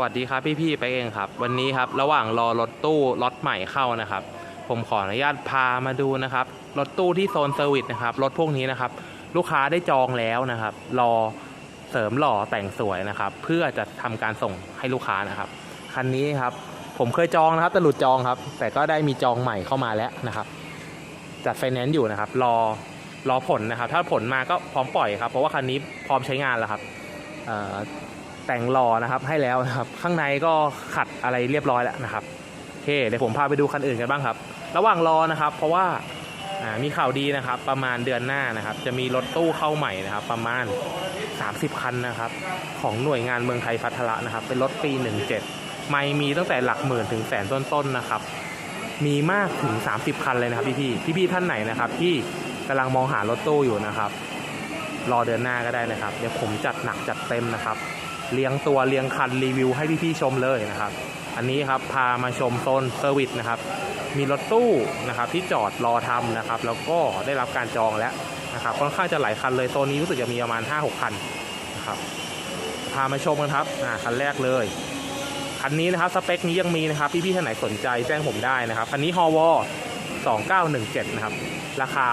วัสดีครับพี่ๆไปเองครับ วันนี้ครับระหว่างรอรถตู้รถใหม่เข้านะครับ ผมขออนุญาตพามาดูนะครับรถตู้ที่โซนเซอร์วิสนะครับรถพวกนี้นะครับ ลูกค้าได้จองแล้วนะครับ รอเสริมหล่อแต่งสวยนะครับ เพื่อจะทำการส่งให้ลูกค้านะครับคันนี้ครับ ผมเคยจองนะครับแต่หลุดจองครับ แต่ก็ได้มีจองใหม่เข้ามาแล้วนะครับ จัดไฟแนนซ์อยู่นะครับ รอรอผลนะครับ ถ้าผลมาก็พร้อมปล่อยครับ เพราะว่าคันนี้พร้อมใช้งานแล้วครับเอ่อ แต่งหล่อนะครับให้แล้วนะครับข้างในก็ขัดอะไรเรียบร้อยแล้วนะครับโอเคเดี๋ยวผมพาไปดูคันอื่นกันบ้างครับ ระหว่างรอนะครับ เพราะว่ามีข่าวดีนะครับ ประมาณเดือนหน้านะครับ จะมีรถตู้เข้าใหม่นะครับ ประมาณ 30 คันนะครับ ของหน่วยงานเมืองไทยพัฒระนะครับ เป็นรถปี 17 ไม่มีตั้งแต่หลักหมื่นถึงแสนต้นๆนะครับ มีมากถึง 30 คันเลยนะครับพี่ๆพี่ๆท่านไหนนะครับที่กำลังมองหารถตู้อยู่นะครับ รอเดือนหน้าก็ได้นะครับ เดี๋ยวผมจัดหนักจัดเต็มนะครับ เรียงตัวเรียงคันรีวิวให้พี่ๆชมเลยนะครับ อันนี้ครับพามาชมโซนเซอร์วิสนะครับ มีรถตู้นะครับที่จอดรอทำนะครับ แล้วก็ได้รับการจองแล้วนะครับค่อนข้างจะหลายคันเลยโซนนี้รู้สึกจะมีประมาณ 5-6 คันนะครับพามาชมกันครับอ่าคันแรกเลยคันนี้นะครับสเปคนี้ยังมีนะครับพี่ๆท่านไหนสนใจแจ้งผมได้นะครับคันนี้ฮอวอ2917 นะครับ ราคา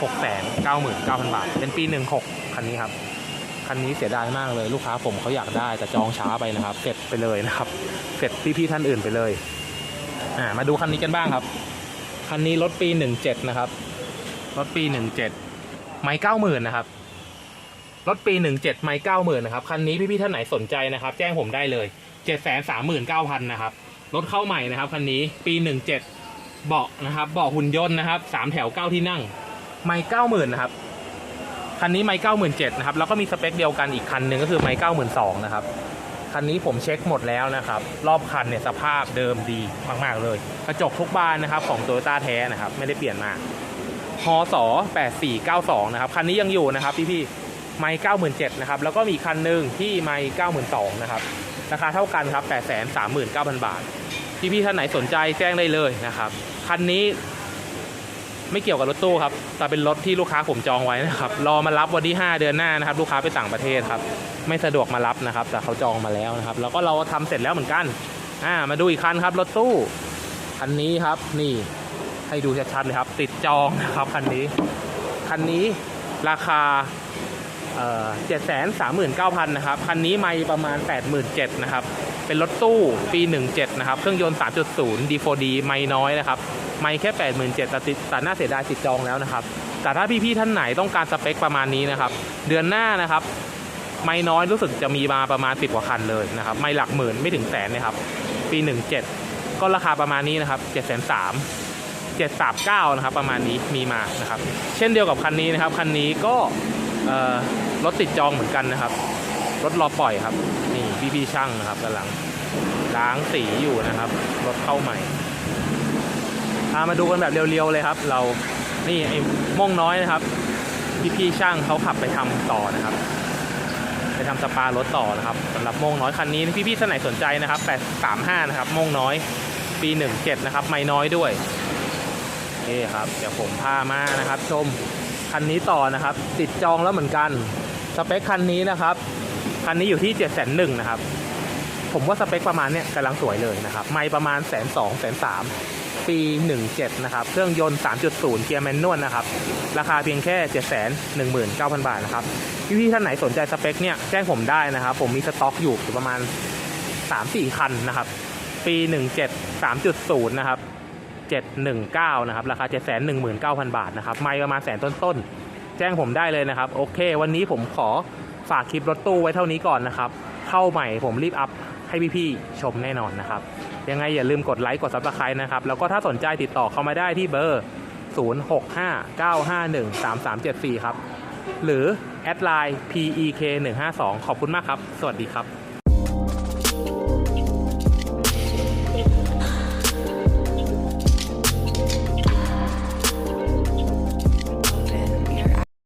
699,000 บาท เป็นปี 16 คันนี้ครับ คันนี้เสียดายมากเลยลูกค้าผมเขาอยากได้แต่จองช้าไปนะครับ เสร็จไปเลยนะครับ เสร็จพี่ๆท่านอื่นไปเลยอ่ามาดูคันนี้กันบ้างครับ คันนี้รถปี 17 นะครับ รถปี 17 ไม่90,000นนะครับ รถปี 17 ไม่90,000นนะครับ คันนี้พี่ๆท่านไหนสนใจนะครับ แจ้งผมได้เลย739,000นสามหมื่นเก้าพันนะครับ รถเข้าใหม่นะครับ คันนี้ปี 17 เบาะนะครับ เบาะหุ่นยนต์นะครับสามแถวเก้าที่นั่ง ไม่90,000นะครับ คันนี้ไม่97,000นะครับ แล้วก็มีสเปคเดียวกันอีกคันหนึ่งก็คือไม่92,000นสองนะครับ คันนี้ผมเช็คหมดแล้วนะครับ รอบคันเนี่ยสภาพเดิมดีมาก ๆ เลย กระจกทุกบานนะครับของโตโยต้าแท้นะครับ ไม่ได้เปลี่ยนมาฮอส8492นะครับ คันนี้ยังอยู่นะครับพี่ๆไม่97,000นะครับ แล้วก็มีอีกคันหนึ่งที่ไม่92,000นสองนะครับ ราคาเท่ากันครับ839,000บาท พี่ๆท่านไหนสนใจแจ้งได้เลยนะครับ คันนี้ ไม่เกี่ยวกับรถตู้ครับแต่เป็นรถที่ลูกค้าผมจองไว้นะครับรอมารับวันที่ 5 เดือนหน้านะครับ ลูกค้าไปต่างประเทศครับไม่สะดวกมารับนะครับ แต่เขาจองมาแล้วนะครับ แล้วก็เราทำเสร็จแล้วเหมือนกันอ่ามาดูอีกคันครับรถตู้คันนี้ครับนี่ให้ดูชัดๆเลยครับ ติดจองนะครับคันนี้คันนี้ราคาเจ็ดแสนสามหมื่นเก้าพันนะครับ คันนี้ไม่ประมาณแปดหมื่นเจ็ดนะครับ เป็นรถตู้ปี17นะครับ เครื่องยนต์3.0 D4D ไม่น้อยนะครับ ไม่แค่ 87,000แต่ติดแต่น่าเสียดายติดจองแล้วนะครับ แต่ถ้าพี่ๆท่านไหนต้องการสเปคประมาณนี้นะครับ เดือนหน้านะครับ ไม่น้อยรู้สึกจะมีมาประมาณ 10 กว่าคันเลยนะครับ ไม่หลักหมื่นไม่ถึงแสนนะครับ ปี 17 ก็ราคาประมาณนี้นะครับ7 3 0 0 739 นะครับ ประมาณนี้มีมานะครับ เช่นเดียวกับคันนี้นะครับ คันนี้ก็รถติดจองเหมือนกันนะครับ รถรอปล่อยครับ นี่พี่ๆช่างนะครับกำลังล้างสีอยู่นะครับ รถเข้าใหม่ามาดูกันแบบเรียวๆเลยครับ เรานี่ไอ้ม่งน้อยนะครับพี่ๆช่างเขาขับไปทำต่อนะครับ ไปทำสปารถต่อนะครับสำหรับม่งน้อยคันนี้พี่พี่ๆท่านไหนสนใจนะครับ835นะครับม่งน้อยปี 17 นะครับ ไม่น้อยด้วยนี่ครับเดี๋ยวผมพามานะครับ ชมคันนี้ต่อนะครับ ติดจองแล้วเหมือนกัน สเปคคันนี้นะครับ คันนี้อยู่ที่7จ็ดแสนหนึ่งนะครับ ผมว่าสเปคประมาณเนี้ยกำลังสวยเลยนะครับ ไม่ประมาณแสนสองแสนสามปี 17 นะครับ เครื่องยนต์ 3.0 เกียร์แมนนวลนะครับ ราคาเพียงแค่ 7 1 9 0 0 0 บาทนะครับ พี่ๆท่านไหนสนใจสเปคเนี่ยแจ้งผมได้นะครับ ผมมีสต็อกอยู่ประมาณ 3-4 คันนะครับ ปี 17 3.0 นะครับ 719 นะครับ ราคา 719,000 บาทนะครับ ไม่ประมาณแสนต้นๆ แจ้งผมได้เลยนะครับ โอเค วันนี้ผมขอฝากคลิปรถตู้ไว้เท่านี้ก่อนนะครับ เข้าใหม่ผมรีบอัพ ให้พี่ๆชมแน่นอนนะครับ ยังไงอย่าลืมกดไลค์กดซับสไครต์นะครับ แล้วก็ถ้าสนใจติดต่อเข้ามาได้ที่เบอร์ 0659513374 ครับ หรือแอดไลน์ PEK152 ขอบคุณมากครับ สวัสดีครับ